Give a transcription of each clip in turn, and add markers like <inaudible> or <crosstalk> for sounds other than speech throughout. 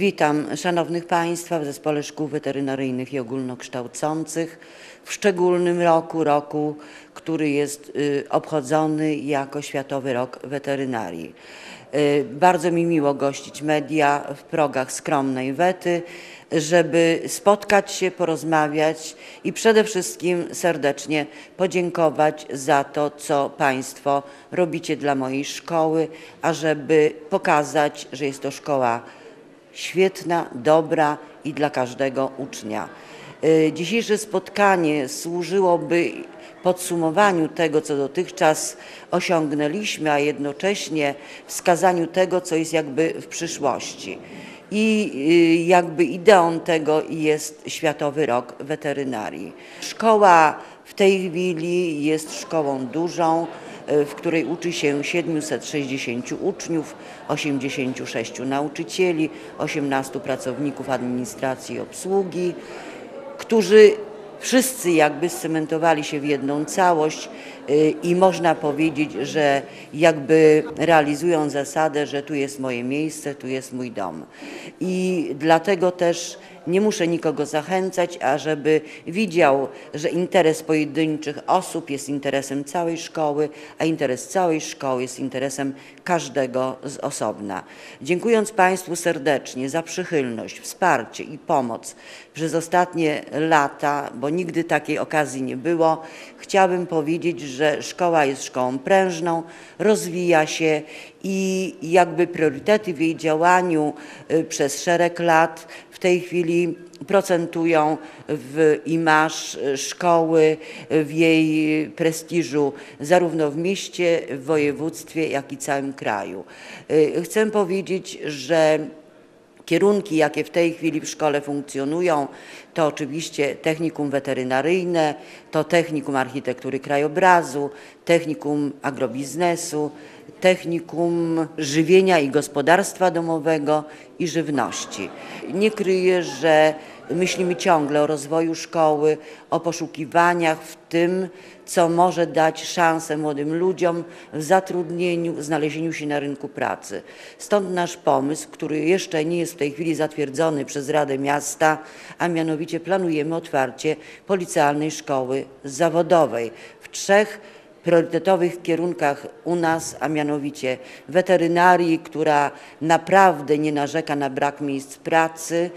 Witam szanownych Państwa w Zespole Szkół Weterynaryjnych i Ogólnokształcących w szczególnym roku, roku, który jest y, obchodzony jako Światowy Rok Weterynarii. Y, Bardzo mi miło gościć media w progach skromnej Wety, żeby spotkać się, porozmawiać i przede wszystkim serdecznie podziękować za to, co Państwo robicie dla mojej szkoły, ażeby pokazać, że jest to szkoła świetna, dobra i dla każdego ucznia. Y, Dzisiejsze spotkanie służyłoby podsumowaniu tego, co dotychczas osiągnęliśmy, a jednocześnie wskazaniu tego, co jest jakby w przyszłości. I y, jakby ideą tego jest Światowy Rok Weterynarii. Szkoła w tej chwili jest szkołą dużą, w której uczy się 760 uczniów, 86 nauczycieli, 18 pracowników administracji i obsługi, którzy wszyscy jakby scementowali się w jedną całość i można powiedzieć, że jakby realizują zasadę, że tu jest moje miejsce, tu jest mój dom. I dlatego też nie muszę nikogo zachęcać, ażeby widział, że interes pojedynczych osób jest interesem całej szkoły, a interes całej szkoły jest interesem każdego z osobna. Dziękując Państwu serdecznie za przychylność, wsparcie i pomoc przez ostatnie lata, bo nigdy takiej okazji nie było, chciałabym powiedzieć, że szkoła jest szkołą prężną, rozwija się i jakby priorytety w jej działaniu y, przez szereg lat w tej chwili procentują w imaż szkoły, w jej prestiżu zarówno w mieście, w województwie, jak i całym kraju. Y, Chcę powiedzieć, że Kierunki, jakie w tej chwili w szkole funkcjonują, to oczywiście technikum weterynaryjne, to technikum architektury krajobrazu, technikum agrobiznesu, technikum żywienia i gospodarstwa domowego i żywności. Nie kryję, że myślimy ciągle o rozwoju szkoły, o poszukiwaniach w tym, co może dać szansę młodym ludziom w zatrudnieniu, znalezieniu się na rynku pracy. Stąd nasz pomysł, który jeszcze nie jest w tej chwili zatwierdzony przez Radę Miasta, a mianowicie planujemy otwarcie policjalnej szkoły zawodowej w trzech priorytetowych kierunkach u nas, a mianowicie weterynarii, która naprawdę nie narzeka na brak miejsc pracy,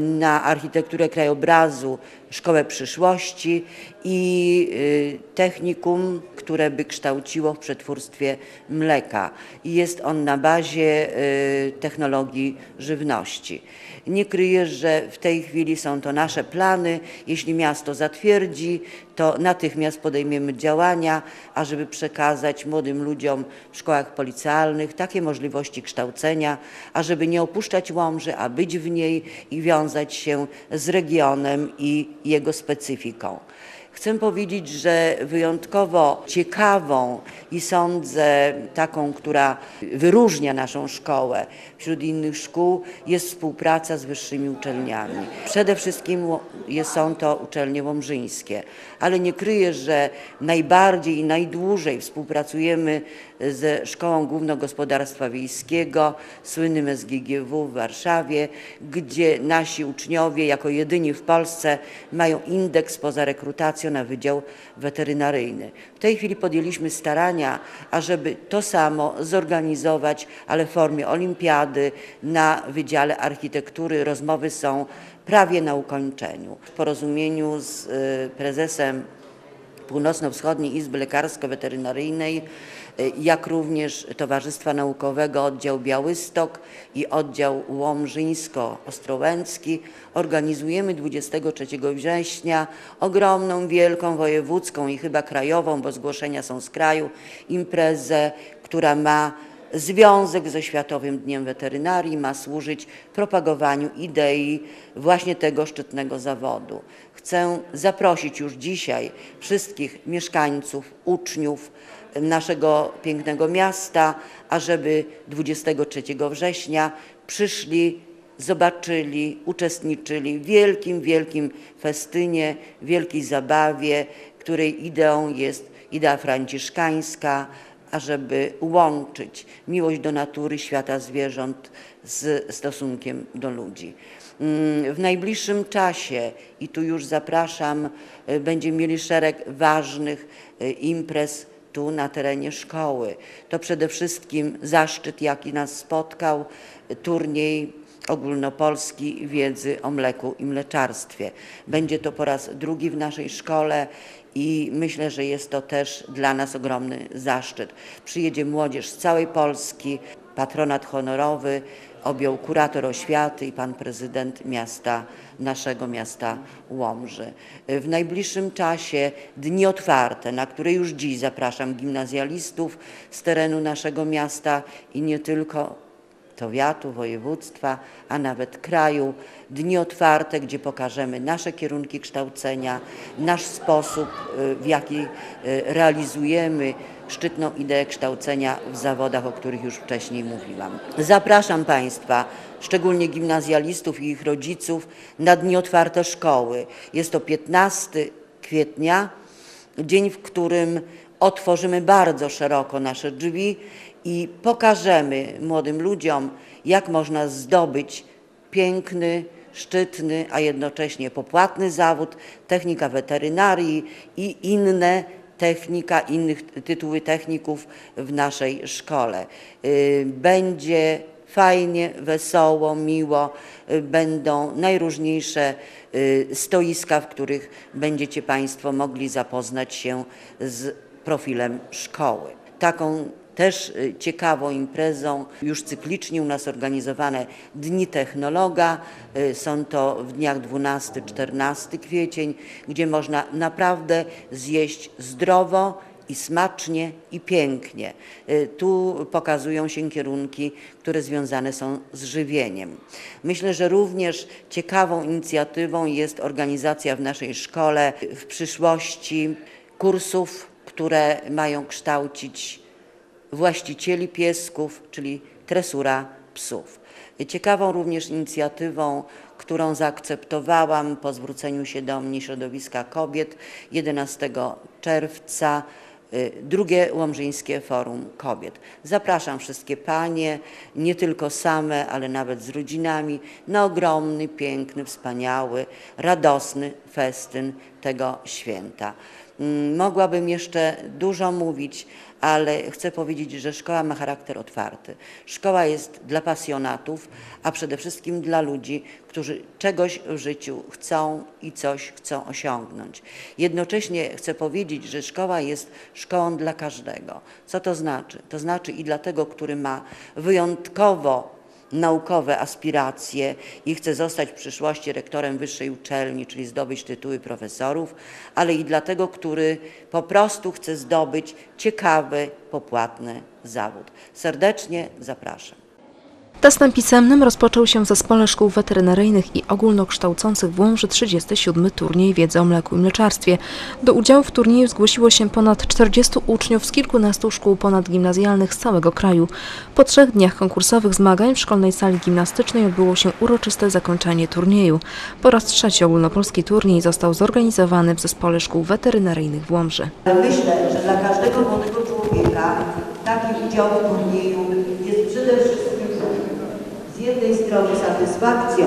na architekturę krajobrazu, szkołę przyszłości i y, technikum, które by kształciło w przetwórstwie mleka. I jest on na bazie y, technologii żywności. Nie kryję, że w tej chwili są to nasze plany. Jeśli miasto zatwierdzi, to natychmiast podejmiemy działania, ażeby przekazać młodym ludziom w szkołach policjalnych takie możliwości kształcenia, ażeby nie opuszczać Łomży, a być w niej i wiązać się z regionem i jego specyfiką. Chcę powiedzieć, że wyjątkowo ciekawą i sądzę taką, która wyróżnia naszą szkołę wśród innych szkół, jest współpraca z wyższymi uczelniami. Przede wszystkim są to uczelnie łomżyńskie, ale nie kryję, że najbardziej i najdłużej współpracujemy ze Szkołą Główną Gospodarstwa Wiejskiego, słynnym SGGW w Warszawie, gdzie nasi uczniowie jako jedyni w Polsce mają indeks poza rekrutacją na Wydział Weterynaryjny. W tej chwili podjęliśmy starania, ażeby to samo zorganizować, ale w formie olimpiady na Wydziale Architektury. Rozmowy są prawie na ukończeniu. W porozumieniu z y, prezesem Północno-Wschodniej Izby Lekarsko-Weterynaryjnej, y, jak również Towarzystwa Naukowego Oddział Białystok i Oddział Łomżyńsko-Ostrołęcki. Organizujemy 23 września ogromną, wielką, wojewódzką i chyba krajową, bo zgłoszenia są z kraju, imprezę, która ma związek ze Światowym Dniem Weterynarii, ma służyć propagowaniu idei właśnie tego szczytnego zawodu. Chcę zaprosić już dzisiaj wszystkich mieszkańców, uczniów naszego pięknego miasta, ażeby 23 września przyszli, zobaczyli, uczestniczyli w wielkim, wielkim festynie, wielkiej zabawie, której ideą jest idea franciszkańska, ażeby łączyć miłość do natury, świata zwierząt z stosunkiem do ludzi. Mm, W najbliższym czasie, i tu już zapraszam, y, będziemy mieli szereg ważnych y, imprez tu na terenie szkoły. To przede wszystkim zaszczyt, jaki nas spotkał, y, turniej ogólnopolski wiedzy o mleku i mleczarstwie. Będzie to po raz drugi w naszej szkole i myślę, że jest to też dla nas ogromny zaszczyt. Przyjedzie młodzież z całej Polski, patronat honorowy objął kurator oświaty i pan prezydent miasta, naszego miasta Łomży. W najbliższym czasie dni otwarte, na które już dziś zapraszam gimnazjalistów z terenu naszego miasta i nie tylko powiatu, województwa, a nawet kraju. Dni otwarte, gdzie pokażemy nasze kierunki kształcenia, nasz sposób, y, w jaki y, realizujemy szczytną ideę kształcenia w zawodach, o których już wcześniej mówiłam. Zapraszam Państwa, szczególnie gimnazjalistów i ich rodziców, na dni otwarte szkoły. Jest to 15 kwietnia, dzień, w którym otworzymy bardzo szeroko nasze drzwi i pokażemy młodym ludziom, jak można zdobyć piękny, szczytny, a jednocześnie popłatny zawód, technika weterynarii i inne technika, innych tytuły techników w naszej szkole. Y, Będzie fajnie, wesoło, miło. Y, Będą najróżniejsze y, stoiska, w których będziecie Państwo mogli zapoznać się z profilem szkoły. Taką też y, ciekawą imprezą, już cyklicznie u nas organizowane Dni Technologa. Y, Są to w dniach 12-14 kwiecień, gdzie można naprawdę zjeść zdrowo i smacznie i pięknie. Y, Tu pokazują się kierunki, które związane są z żywieniem. Myślę, że również ciekawą inicjatywą jest organizacja w naszej szkole w przyszłości kursów, które mają kształcić właścicieli piesków, czyli tresura psów. Ciekawą również inicjatywą, którą zaakceptowałam po zwróceniu się do mnie środowiska kobiet 11 czerwca y, drugie Łomżyńskie Forum Kobiet. Zapraszam wszystkie panie, nie tylko same, ale nawet z rodzinami, na ogromny, piękny, wspaniały, radosny festyn tego święta. Mm, Mogłabym jeszcze dużo mówić, ale chcę powiedzieć, że szkoła ma charakter otwarty. Szkoła jest dla pasjonatów, a przede wszystkim dla ludzi, którzy czegoś w życiu chcą i coś chcą osiągnąć. Jednocześnie chcę powiedzieć, że szkoła jest szkołą dla każdego. Co to znaczy? To znaczy i dla tego, który ma wyjątkowo naukowe aspiracje i chce zostać w przyszłości rektorem wyższej uczelni, czyli zdobyć tytuły profesorów, ale i dlatego, który po prostu chce zdobyć ciekawy, popłatny zawód. Serdecznie zapraszam. Testem pisemnym rozpoczął się w Zespole Szkół Weterynaryjnych i Ogólnokształcących w Łomży 37. turniej wiedzy o mleku i mleczarstwie. Do udziału w turnieju zgłosiło się ponad 40 uczniów z kilkunastu szkół ponadgimnazjalnych z całego kraju. Po trzech dniach konkursowych zmagań w szkolnej sali gimnastycznej odbyło się uroczyste zakończenie turnieju. Po raz trzeci ogólnopolski turniej został zorganizowany w Zespole Szkół Weterynaryjnych w Łomży. Myślę, że dla każdego młodego człowieka taki udział w turnieju jest przede wszystkim z jednej strony satysfakcją,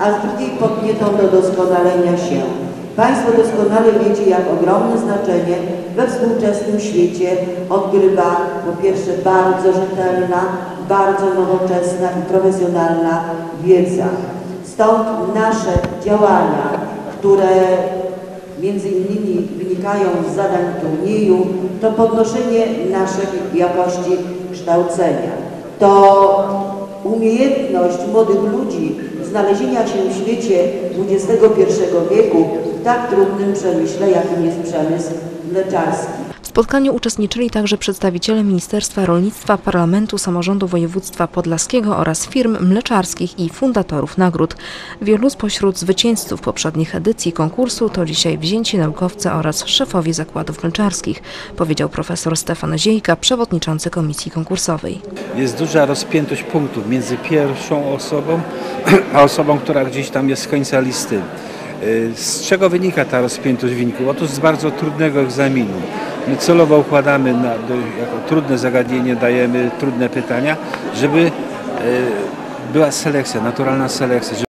a z drugiej podnietą do doskonalenia się. Państwo doskonale wiecie, jak ogromne znaczenie we współczesnym świecie odgrywa po pierwsze bardzo rzetelna, bardzo nowoczesna i profesjonalna wiedza. Stąd nasze działania, które między innymi wynikają z zadań turnieju, to podnoszenie naszej jakości kształcenia. To umiejętność młodych ludzi znalezienia się w świecie XXI wieku w tak trudnym przemyśle, jakim jest przemysł mleczarski. Spotkaniu uczestniczyli także przedstawiciele Ministerstwa Rolnictwa, Parlamentu, Samorządu Województwa Podlaskiego oraz firm mleczarskich i fundatorów nagród. Wielu spośród zwycięzców poprzednich edycji konkursu to dzisiaj wzięci naukowcy oraz szefowie zakładów mleczarskich, powiedział profesor Stefan Ziejka, przewodniczący komisji konkursowej. jest duża rozpiętość punktów między pierwszą osobą, <clears throat> a osobą, która gdzieś tam jest z końca listy. Y, Z czego wynika ta rozpiętość wyniku? Otóż z bardzo trudnego egzaminu. My celowo układamy na, do, jako trudne zagadnienie, dajemy trudne pytania, żeby e, była selekcja, naturalna selekcja,